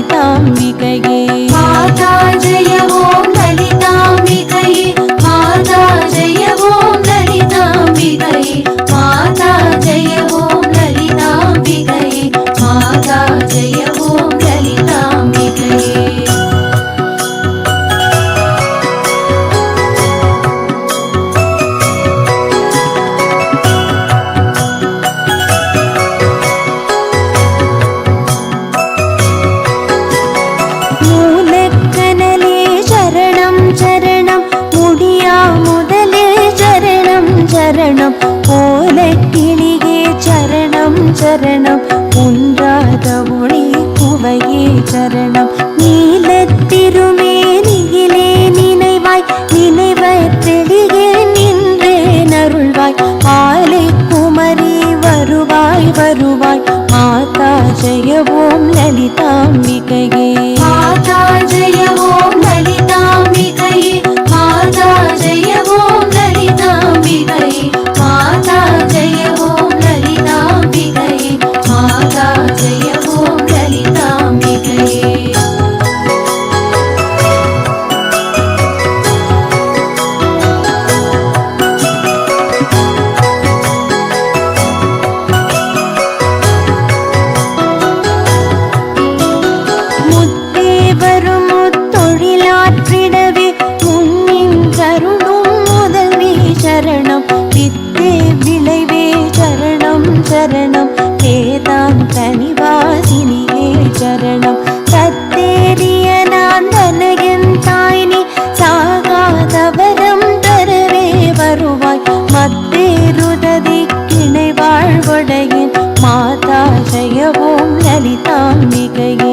ஓம் லலிதாம்பிகையே சரணம். உன்றாத ஒளி குவையே சரணம். நீல திருமேனியிலே நினைவாய் நினைவற்றெளியே நின்றே நருள்வாய் ஆலை குமரி வருவாய் வருவாய். மாதா ஜெயவோம் லலிதாம்பிகையே. சரணம். வித்தே விளைவே சரணம் சரணம். வேதாம் நிவாசினியே சரணம். தத்தேறிய நான் தனயன் தாய்னி சாகாதவரம் தரவே வருவாய். மத்தேருததி கிணை வாழ்வடையின் மாதா ஜெயவோம் லலிதாம்பிகையின்